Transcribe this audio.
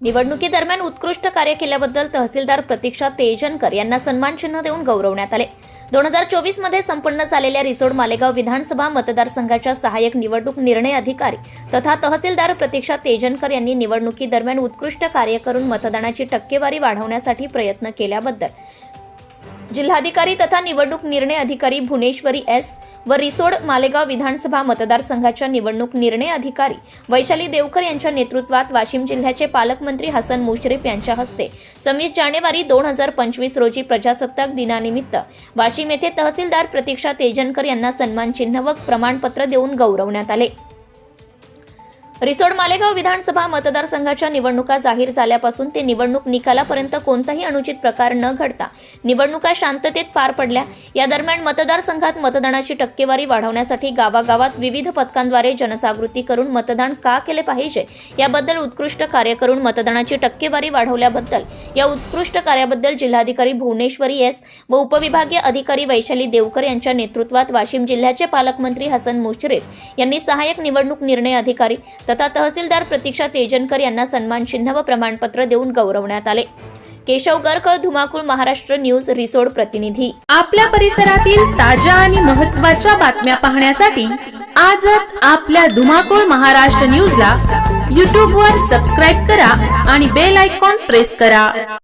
निवडणुकीदरम्यान उत्कृष्ट कार्य केल्याबद्दल तहसीलदार प्रतीक्षा तेजनकर यांना सन्मान चिन्ह देऊन गौरवण्यात आले. दोन हजार चोवीसमध्ये संपन्न झालेल्या रिसोड मालेगाव विधानसभा मतदारसंघाच्या सहाय्यक निवडणूक निर्णय अधिकारी तथा तहसीलदार प्रतीक्षा तेजनकर यांनी निवडणुकीदरम्यान उत्कृष्ट कार्य करून मतदानाची टक्केवारी वाढवण्यासाठी प्रयत्न केल्याबद्दल जिल्हाधिकारी तथा निवडणूक निर्णय अधिकारी भुवनेश्वरी एस व रिसोड मालेगाव विधानसभा मतदारसंघाच्या निवडणूक निर्णय अधिकारी वैशाली देवकर यांच्या नेतृत्वात वाशिम जिल्ह्याचे पालकमंत्री हसन मुश्रीफ यांच्या हस्ते सव्वीस जानेवारी दोन हजार पंचवीस रोजी प्रजासत्ताक दिनानिमित्त वाशिम येथे तहसीलदार प्रतीक्षा तेजनकर यांना सन्मान चिन्ह व प्रमाणपत्र देऊन गौरवण्यात आले. रिसोड मालेगाव विधानसभा मतदारसंघाच्या निवडणुका जाहीर झाल्यापासून ते निवडणूक निकालापर्यंत कोणताही अनुचित प्रकार न घडता निवडणुका शांततेत पार पडल्या. या दरम्यान मतदारसंघात मतदानाची टक्केवारी वाढवण्यासाठी गावागावात विविध पथकांद्वारे जनजागृती करून मतदान का केले पाहिजे याबद्दल उत्कृष्ट कार्य करून मतदानाची टक्केवारी वाढवल्याबद्दल या उत्कृष्ट कार्याबद्दल जिल्हाधिकारी भुवनेश्वरी एस व उपविभागीय अधिकारी वैशाली देवकर यांच्या नेतृत्वात वाशिम जिल्ह्याचे पालकमंत्री हसन मुश्रीफ यांनी सहाय्यक निवडणूक निर्णय अधिकारी तथा तहसीलदार प्रतीक्षा तेजनकर यांना सन्मान चिन्ह व प्रमाणपत्र देऊन गौरवण्यात आले. केशव गरकळ धुमाकूळ महाराष्ट्र न्यूज रिसोड प्रतिनिधी. आपल्या परिसरातील ताज्या आणि महत्त्वाच्या बातम्या पाहण्यासाठी आजच आपल्या धुमाकूळ महाराष्ट्र न्यूजला यूट्यूबवर वर सबस्क्राईब करा आणि बेल आयकॉन प्रेस करा.